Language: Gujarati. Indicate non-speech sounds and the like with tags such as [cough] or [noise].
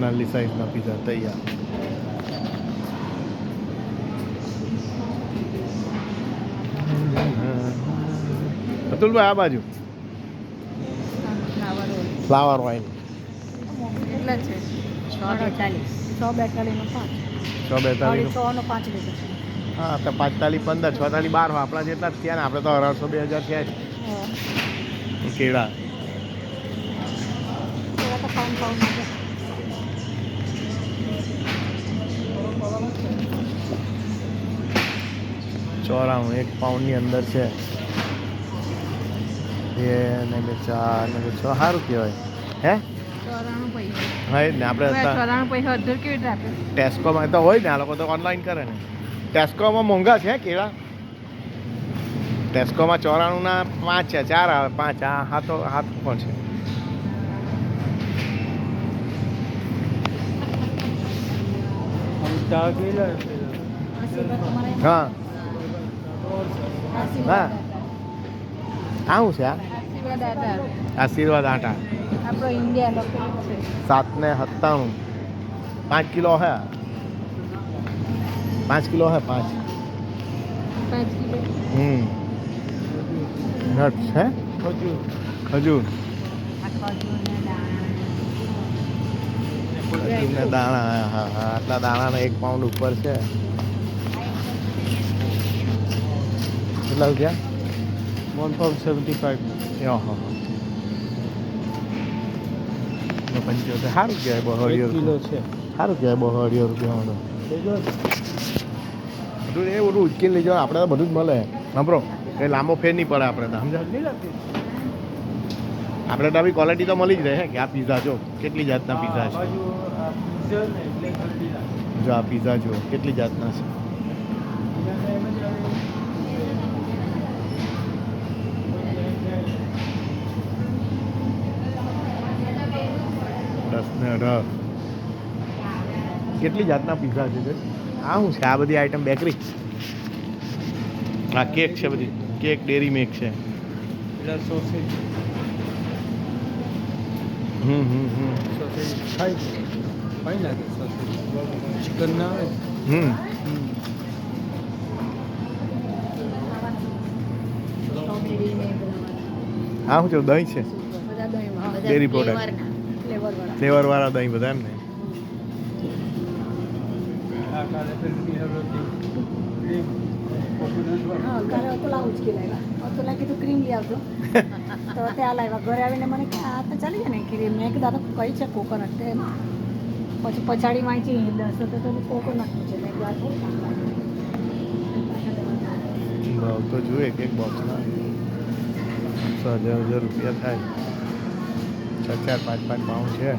નાની સાઈઝના પીઝા તૈયાર. અતુલભાઈ આ બાજુ. ફ્લાવર ઓઇલ છે? છ છ છ છ છે. હા તો પાંચતાલીસ પંદર છતાલીસ બાર આપણા જેટલા જ થયા ને આપણે તો અઢારસો બે હજાર થયા જ કેળા. ચોરાણું એક પાઉન્ડની અંદર છે. બે ને બે ચાર ને બે છ સારું કહેવાય. હે? ચોરાણું પૈસા. હા એ જ ને આપણે અત્યારે ચોરાણું પૈસા અઢાર કેવી રીતે આપે? ટેસ્કોમાં તો હોય ને આ લોકો તો ઓનલાઈન કરે ને. ટેસ્કોમાં મોંઘા છે કેળા. ટેસ્કોમાં ચોરાણુંના પાંચ છે ચાર આવે પાંચ આ હાથો હાથ કોણ છે? હા. હા. આ શું છે આશીર્વાદ આટા સાત ને સત્તાણું. પાંચ કિલો હે? પાંચ કિલો હે પાંચ? હમ. નટ્સ હે ખજૂર. ખજૂરના દાણા. હા હા હા. આટલા દાણાના એક પાઉન્ડ ઉપર છે. કેટલા રૂપિયા વન પાઉન્ડ સેવન્ટી ફાઈવ હા પંચોતેર. સારું કહેવાય બહુ કિલો રૂપિયા છે. સારું કહેવાય બહુ રૂપિયામાં તો બધું એ બધું ઉચકીને લઈ જવાનું આપણે તો બધું જ મળે. સાંભળો કંઈ લાંબો ફેર નહીં પડે આપણે તો. આપણે તો આવી ક્વોલિટી તો મળી જ રહે કે આ પીઝા જો કેટલી જાતના પીઝા છે? જો આ પીઝા જો કેટલી જાતના છે? દસ ને રસ કેટલી જાતના પીઝા છે? આ શું છે? આ બધી આઈટમ બેકરી આ કેક છે બધી. કેક ડેરી મેક છે. સોસેજ હમ હમ હમ. સોસેજ ખાઈ ચિકન ના આવે. હમ. ને બધા. છે? દહીં છે? ડેરી દહીંમાં Dairy વાળા દહીં બધા એમ ને તો ત્યાં [laughs] લાવ્યા. ઘરે આવીને મને કે આ તો ચાલી જાય ને ક્રીમ મેં કીધું કઈ છે કોકોનટ પછી પછાડી વાંચી દસ તો કોકોનટનું છે. મેં ભાવ તો જોઈએ એક એક બોક્સના હજાર હજાર રૂપિયા થાય. ચાર પાંચ પાંચ પાઉન્ડ છે.